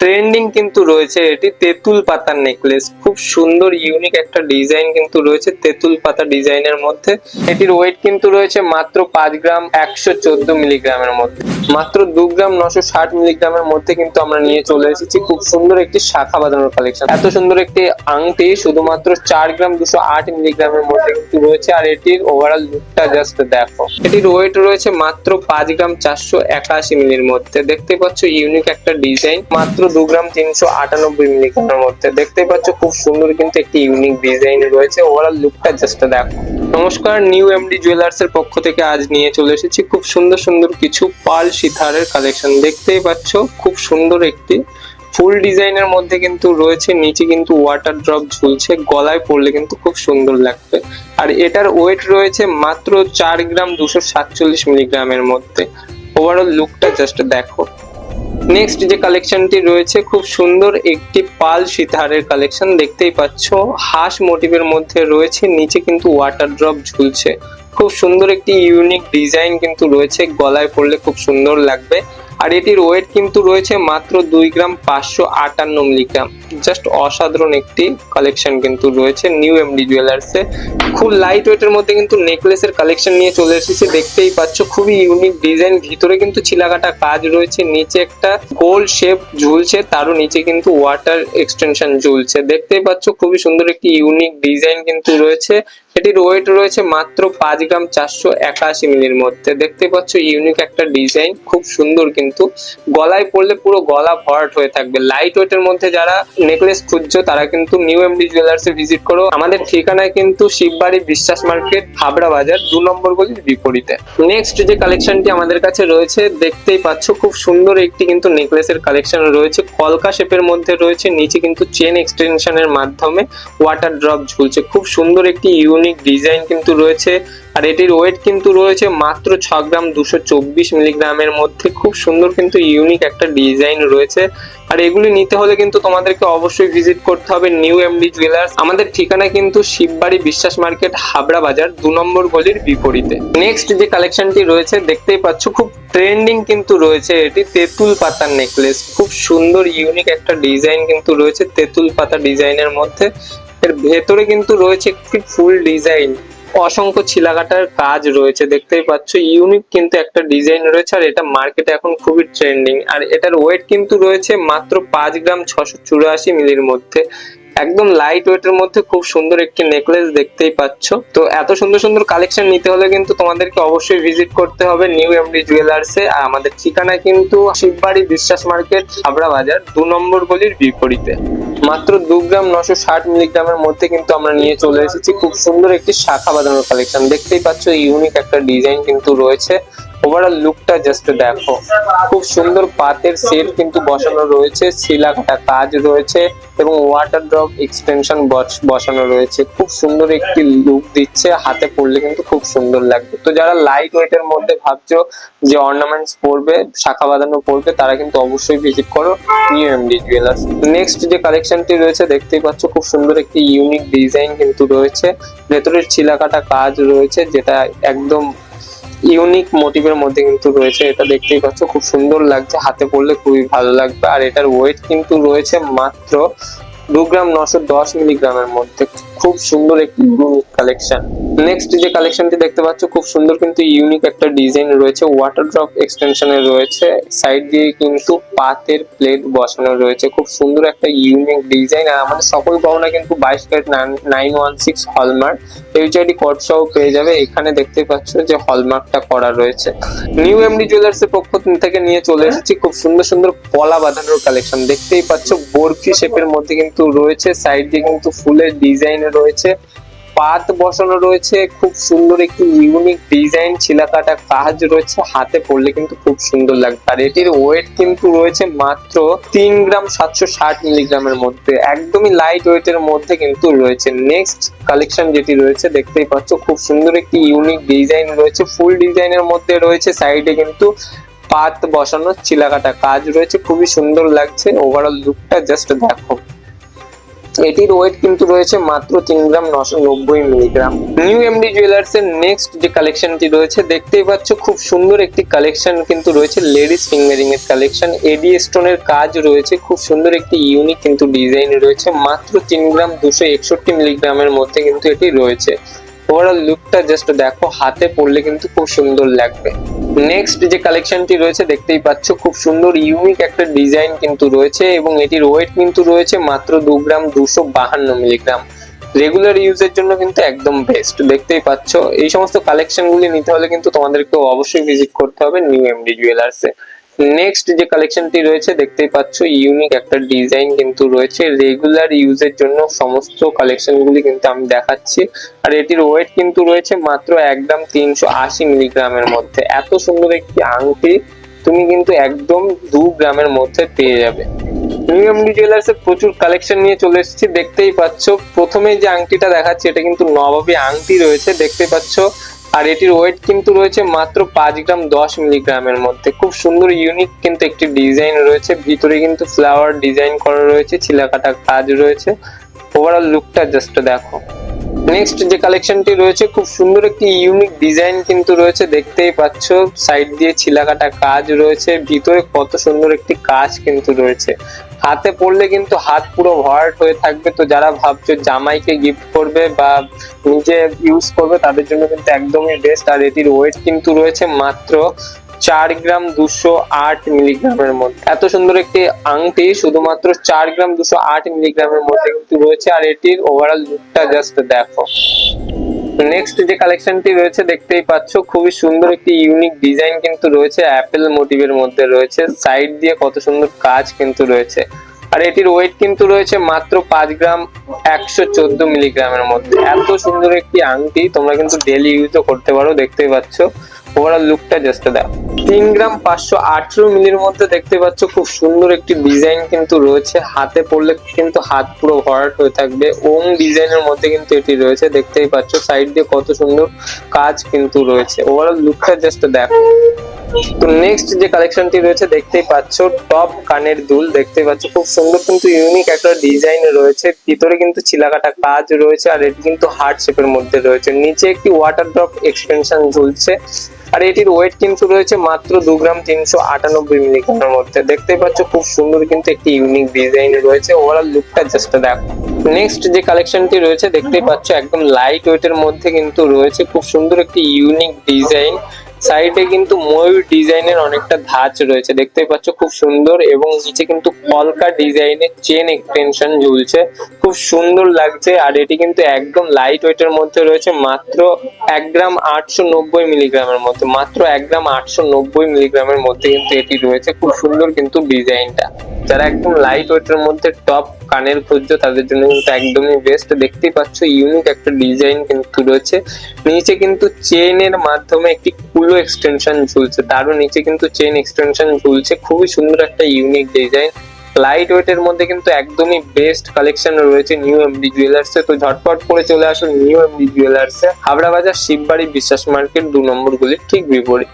Trending কিন্তু রয়েছে এটি তেঁতুল পাতার নেকলেস খুব সুন্দর ইউনিক একটা ডিজাইন কিন্তু রয়েছে তেঁতুল পাতা ডিজাইনের মধ্যে। এটির ওয়েট কিন্তু রয়েছে মাত্র পাঁচ গ্রাম একশো চোদ্দ মিলিগ্রামের মধ্যে। মাত্র দু গ্রাম নশো ষাট মিলিগ্রামের মধ্যে কিন্তু আমরা নিয়ে চলে এসেছি খুব সুন্দর একটি শাখা বাঁধানোর কালেকশন এত সুন্দর একটি আংটি শুধুমাত্র চার গ্রাম দুশো আট মিলিগ্রামের মধ্যে কিন্তু রয়েছে আর এটির ওভারঅল লুকটা জাস্ট দেখো। এটির ওয়েট রয়েছে মাত্র পাঁচ গ্রাম চারশো একাশি মিলির মধ্যে। দেখতে পাচ্ছ ইউনিক একটা ডিজাইন মাত্র দু গ্রাম তিনশো আটানব্বই মিলিগ্রামের মধ্যে। দেখতে পাচ্ছ, খুব সুন্দর কিন্তু একটি ইউনিক ডিজাইন রয়েছে। ওভারঅল লুকটা জাস্ট দেখো। নমস্কার নিউ এমডি জুয়েলার্স এর পক্ষ থেকে আজ নিয়ে চলে এসেছি খুব সুন্দর সুন্দর কিছু পার্ল সিতারের কালেকশন দেখতেই পাচ্ছ, খুব সুন্দর একটি ফুল ডিজাইনের মধ্যে কিন্তু রয়েছে। নিচে কিন্তু ওয়াটার ড্রপ ঝুলছে, গলায় পড়লে কিন্তু খুব সুন্দর লাগবে। আর এটার ওয়েট রয়েছে মাত্র চার গ্রাম দুশো সাতচল্লিশ মিলিগ্রামের মধ্যে। ওভারঅল লুকটা জাস্ট দেখো। নেক্সট যে কালেকশনটি রয়েছে, খুব সুন্দর একটি পাল সীতাহারের কালেকশন দেখতেই পাচ্ছ। হাঁস মোটিভের মধ্যে রয়েছে, নিচে কিন্তু ওয়াটার ড্রপ ঝুলছে। খুব সুন্দর একটি ইউনিক ডিজাইন কিন্তু রয়েছে, গলায় পড়লে খুব সুন্দর লাগবে। আর এটির ওয়েট কিন্তু রয়েছে মাত্র দুই গ্রাম পাঁচশো আটান্ন মিলিগ্রাম। জাস্ট অসাধারণ একটি কালেকশন কিন্তু রয়েছে নিউ এমডি জুয়েলার্সে খুব লাইট ওয়েটের মধ্যে কিন্তু নেকলেসের কালেকশন নিয়ে চলে এসেছে। দেখতেই পাচ্ছ, খুবই ইউনিক ডিজাইন ভিতরে কিন্তু চিলাকাটা কাজ রয়েছে। নিচে একটা গোল শেপ ঝুলছে, তারও নিচে কিন্তু ওয়াটার এক্সটেনশন ঝুলছে। দেখতেই পাচ্ছ, খুবই সুন্দর একটি ইউনিক ডিজাইন কিন্তু রয়েছে। এটির ওয়েট রয়েছে মাত্র পাঁচ গ্রাম চারশো একাশি মিলির মধ্যে। দেখতে পাচ্ছ ইউনিক একটা ডিজাইন খুব সুন্দর কিন্তু গলায় পড়লে পুরো গলা ভরাট হয়ে থাকবে। লাইট ওয়েটের মধ্যে যারা নেকলেস খুঁজছো, তারা কিন্তু নিউ এমডি জুয়েলার্স এ ভিজিট করো। আমাদের ঠিকানায় কিন্তু শিববাড়ি বিশ্বাস মার্কেট, হাবড়া বাজার, দু নম্বর গলির বিপরীতে। নেক্সট যে কালেকশনটি আমাদের কাছে রয়েছে, দেখতেই পাচ্ছ খুব সুন্দর একটি কিন্তু নেকলেসের কালেকশন রয়েছে। কলকা শেপের মধ্যে রয়েছে, নিচে কিন্তু চেন এক্সটেনশনের মাধ্যমে ওয়াটার ড্রপ ঝুলছে। খুব সুন্দর একটি ইউনিক ডিজাইন কিন্তু রয়েছে। আর এটির ওয়েট কিন্তু রয়েছে মাত্র ছ গ্রাম দুশো চব্বিশ মিলিগ্রামের মধ্যে। খুব সুন্দর কিন্তু ইউনিক একটা ডিজাইন রয়েছে। আর এগুলি নিতে হলে কিন্তু তোমাদেরকে অবশ্যই ভিজিট করতে হবে নিউ এমডি জুয়েলার্স আমাদের ঠিকানা কিন্তু শিববাড়ি বিশ্বাস মার্কেট, হাবড়া বাজার, দু নম্বর গলির বিপরীতে। নেক্সট যে কালেকশনটি রয়েছে, দেখতেই পাচ্ছ খুব ট্রেন্ডিং কিন্তু রয়েছে এটি, তেঁতুল পাতার নেকলেস খুব সুন্দর ইউনিক একটা ডিজাইন কিন্তু রয়েছে তেঁতুল পাতা ডিজাইনের মধ্যে। এর ভেতরে কিন্তু রয়েছে একটি ফুল ডিজাইন অসংখ্য ছিলাকাটার কাজ রয়েছে, দেখতেই পাচ্ছ। ইউনিক কিন্তু একটা ডিজাইন রয়েছে আর এটা মার্কেটে এখন খুবই ট্রেন্ডিং আর এটার ওয়েট কিন্তু রয়েছে মাত্র পাঁচ গ্রাম ছশো চুরাশি মিলির মধ্যে। একদম লাইট ওয়েটের মধ্যে খুব সুন্দর একটি নেকলেস দেখতেই পাচ্ছ। তো এত সুন্দর সুন্দর কালেকশন নিতে হলে কিন্তু তোমাদেরকে অবশ্যই ভিজিট করতে হবে নিউ এমডি জুয়েলার্সে আর আমাদের ঠিকানা কিন্তু শিববাড়ি বিশ্বাস মার্কেট, হাবড়া বাজার, দু নম্বর গলির বিপরীতে। মাত্র দু গ্রাম নশো ষাট মিলিগ্রামের মধ্যে কিন্তু আমরা নিয়ে চলে এসেছি। খুব সুন্দর একটি শাখা বাঁধানোর কালেকশন দেখতেই পাচ্ছ ইউনিক একটা ডিজাইন কিন্তু রয়েছে। ওভারঅল লুকটা জাস্ট দেখো। খুব সুন্দর পাতের সেট কিন্তু বসানো রয়েছে শিলাকাটা কাজ রয়েছে এবং ওয়াটার ড্রপ এক্সটেনশন বসানো রয়েছে। খুব সুন্দর একটি লুক দিচ্ছে, হাতে পড়লে কিন্তু খুব সুন্দর লাগবে। তো যারা লাইট ওয়েটের মধ্যে ভাবছ যে অর্নামেন্টস পরবে, শাখা বাঁধানো পরবে, তারা কিন্তু অবশ্যই ভিজিট করো নিউ এমডি জুয়েলার্স নেক্সট যে কালেকশনটি রয়েছে, দেখতেই পাচ্ছ খুব সুন্দর একটি ইউনিক ডিজাইন কিন্তু রয়েছে। ভেতরের চিলাকাটা কাজ রয়েছে, যেটা একদম ইউনিক মোটিভের মধ্যে কিন্তু রয়েছে। এটা দেখতেই পাচ্ছ, খুব সুন্দর লাগছে। হাতে পড়লে খুবই ভালো লাগবে। আর এটার ওয়েট কিন্তু রয়েছে মাত্র দু গ্রাম নশো দশ মিলিগ্রামের মধ্যে। খুব সুন্দর একটি ইউনিক কালেকশন নেক্সট যে কালেকশনটি দেখতে পাচ্ছ খুব সুন্দর কিন্তু ইউনিক একটা ডিজাইন রয়েছে। ওয়াটার ড্রপ এক্সটেনশনে রয়েছে। সাইড দিয়ে কিন্তু পাতের প্লেট বসানো রয়েছে। খুব সুন্দর একটা ইউনিক ডিজাইন আর আমাদের সকল গহনা কিন্তু বাইশ carat nine one six hallmark HID code সহ পেয়ে যাবে। এখানে দেখতে পাচ্ছ যে হলমার্কটা করা রয়েছে। নিউ এমডি জুয়েলার্স এর পক্ষ থেকে নিয়ে চলে এসেছি। খুব সুন্দর সুন্দর পলা বাঁধানোর কালেকশন দেখতেই পাচ্ছ বরফি শেপের মধ্যে কিন্তু রয়েছে। সাইড দিয়ে কিন্তু ফুলের ডিজাইন রয়েছে। পাত বসানো রয়েছে, খুব সুন্দর একটি ইউনিক ডিজাইন ছিলাকাটা কাজ রয়েছে, হাতে পড়লে কিন্তু খুব সুন্দর লাগবে। আর এটির ওয়েট কিন্তু রয়েছে মাত্র তিন গ্রাম সাতশো ষাট মিলিগ্রামের মধ্যে, একদমই লাইট ওয়েটের মধ্যে কিন্তু রয়েছে। নেক্সট কালেকশন যেটি রয়েছে, দেখতেই পাচ্ছ, খুব সুন্দর একটি ইউনিক ডিজাইন রয়েছে ফুল ডিজাইনের মধ্যে রয়েছে সাইডে কিন্তু পাত বসানো চিলাকাটা কাজ রয়েছে, খুবই সুন্দর লাগছে। ওভারঅল লুকটা জাস্ট দেখো। এটির ওয়েট কিন্তু রয়েছে মাত্র তিন গ্রাম নশো নব্বই মিলিগ্রাম নিউ এমডি জুয়েলার্স এর নেক্সট যে কালেকশনটি রয়েছে, দেখতেই পাচ্ছ খুব সুন্দর একটি কালেকশন কিন্তু রয়েছে লেডিস ফিঙ্গারিং এর কালেকশন এডি স্টোনের কাজ রয়েছে, খুব সুন্দর একটি ইউনিক কিন্তু ডিজাইন রয়েছে, মাত্র তিন গ্রাম দুশো একষট্টি মিলিগ্রামের মধ্যে কিন্তু এটি রয়েছে। ওভারঅল লুকটা জাস্ট দেখো, হাতে পড়লে কিন্তু খুব সুন্দর লাগবে। নেক্সট যে কালেকশনটি রয়েছে, দেখতেই পাচ্ছ, খুব সুন্দর ইউনিক একটা ডিজাইন কিন্তু রয়েছে এবং এটির ওয়েট কিন্তু রয়েছে মাত্র দু গ্রাম দুশো বাহান্ন মিলিগ্রাম রেগুলার ইউজের জন্য কিন্তু একদম বেস্ট দেখতেই পাচ্ছ, এই সমস্ত কালেকশনগুলি নিতে হলে কিন্তু তোমাদেরকে অবশ্যই ভিজিট করতে হবে নিউ এমডি জুয়েলার্সে নেক্সট যে কালেকশনটি রয়েছে, দেখতেই পাচ্ছ ইউনিক একটা ডিজাইন কিন্তু রয়েছে। রেগুলার ইউজের জন্য সমস্ত কালেকশন গুলি কিন্তু আমি দেখাচ্ছি। আর এটির ওয়েট কিন্তু রয়েছে মাত্র একদম তিনশো আশি মিলিগ্রামের মধ্যে। এত সুন্দর একটি আংটি, তুমি কিন্তু একদম দু গ্রামের মধ্যে পেয়ে যাবে। নিউ প্রচুর কালেকশন নিয়ে চলে এসেছি। দেখতেই পাচ্ছ, প্রথমে যে আংটিটা দেখাচ্ছি, এটা কিন্তু নবাবী আংটি রয়েছে। দেখতে পাচ্ছ আর এটির ওয়েট কিন্তু রয়েছে মাত্র পাঁচ গ্রাম দশ মিলিগ্রামের মধ্যে। খুব সুন্দর ইউনিক কিন্তু একটি ডিজাইন রয়েছে। ভিতরে কিন্তু ফ্লাওয়ার ডিজাইন করা রয়েছে, ছিলাকাটা কাজ রয়েছে। ওভারঅল লুকটা জাস্ট দেখো। নেক্সট যে কালেকশনটি রয়েছে, খুব সুন্দর একটি ইউনিক ডিজাইন কিন্তু রয়েছে, দেখতেই পাচ্ছ। সাইড দিয়ে ছিলাকাটা কাজ রয়েছে, ভিতরে কত সুন্দর একটি কাজ কিন্তু রয়েছে। হাতে পড়লে কিন্তু হাত পুরো ভরাট হয়ে থাকবে। তো যারা ভাবছ জামাইকে গিফট করবে বা নিজে ইউজ করবে, তাদের জন্য কিন্তু একদমই বেস্ট আর এটির ওয়েট কিন্তু রয়েছে মাত্র চার গ্রাম দুশো আট মিলিগ্রামের মধ্যে। এত সুন্দর একটি আংটি, শুধুমাত্র চার গ্রাম দুশো আট মিলিগ্রামের মধ্যে কিন্তু রয়েছে। আর এটির ওভারঅল লুকটা জাস্ট দেখো। নেক্সট যে কালেকশনটি রয়েছে, দেখতেই পাচ্ছ, খুবই সুন্দর একটি ইউনিক ডিজাইন কিন্তু রয়েছে। অ্যাপেল মোটিভের মধ্যে রয়েছে। সাইড দিয়ে কত সুন্দর কাজ কিন্তু রয়েছে। আর এটির ওয়েট কিন্তু রয়েছে মাত্র পাঁচ গ্রাম, একশো চোদ্দ মিলিগ্রামের মধ্যে। এত সুন্দর একটি আংটি তোমরা কিন্তু ডেলি ইউজও করতে পারো, দেখতেই পাচ্ছ। ওভারঅল লুকটা জাস্ট দেখো। তিন গ্রাম পাঁচশো আঠেরো মিলির মধ্যে দেখতে পাচ্ছ খুব সুন্দর একটি ডিজাইন কিন্তু রয়েছে। হাতে পড়লে কিন্তু হাত পুরো ভরাট হয়ে থাকবে। ওম ডিজাইনের মধ্যে কিন্তু এটি রয়েছে। দেখতেই পাচ্ছ সাইড দিয়ে কত সুন্দর কাজ কিন্তু রয়েছে। ওভারঅল লুকটা জাস্ট দেখো। তো নেক্সট যে কালেকশনটি রয়েছে, দেখতেই পাচ্ছ টপ কানের দুল দেখতে পাচ্ছ, খুব সুন্দর কিন্তু ইউনিক একটা ডিজাইন রয়েছে। ভিতরে কিন্তু চিলাকাটা কাজ রয়েছে, আর এটি কিন্তু হার্ট শেপের মধ্যে রয়েছে। নিচে একটি ওয়াটার ড্রপ এক্সটেনশন ঝুলছে, আর এটির ওয়েট কিন্তু রয়েছে মাত্র দু গ্রাম তিনশো আটানব্বই মিলিগ্রামের মধ্যে। দেখতে পাচ্ছ, খুব সুন্দর কিন্তু একটি ইউনিক ডিজাইন রয়েছে। ওভারঅল লুকটা জাস্ট দেখো। নেক্সট যে কালেকশনটি রয়েছে, দেখতেই পাচ্ছ, একদম লাইট ওয়েটের মধ্যে কিন্তু রয়েছে। খুব সুন্দর একটি ইউনিক ডিজাইন সাইডে কিন্তু ময়ূর ডিজাইনের অনেকটা ধাঁচ রয়েছে। দেখতেই পাচ্ছ, খুব সুন্দর এবং নিচে কিন্তু কলকা ডিজাইনের চেন এক্সটেনশন ঝুলছে। খুব সুন্দর লাগছে আর এটি কিন্তু একদম লাইট ওয়েটের মধ্যে রয়েছে, মাত্র এক গ্রাম আটশো নব্বই মিলিগ্রামের মধ্যে, মাত্র এক গ্রাম আটশো নব্বই মিলিগ্রামের মধ্যে কিন্তু এটি রয়েছে। খুব সুন্দর কিন্তু ডিজাইনটা। যারা একদম লাইট ওয়েটের মধ্যে টপ কানের খুঁজছো তাদের জন্য কিন্তু একদমই বেস্ট দেখতেই পাচ্ছ ইউনিক একটা ডিজাইন কিন্তু রয়েছে। নিচে কিন্তু চেনের মাধ্যমে একটি কুলো এক্সটেনশন ঝুলছে। তারও নিচে কিন্তু চেন এক্সটেনশন ঝুলছে। খুবই সুন্দর একটা ইউনিক ডিজাইন লাইট ওয়েটের মধ্যে কিন্তু একদমই বেস্ট কালেকশন রয়েছে নিউ এমডি জুয়েলার্স তো ঝটপট করে চলে আসুন নিউ এমডি জুয়েলার্স হাবড়া বাজার শিববাড়ি বিশ্বাস মার্কেট দু নম্বর গুলির ঠিক বিপরীত।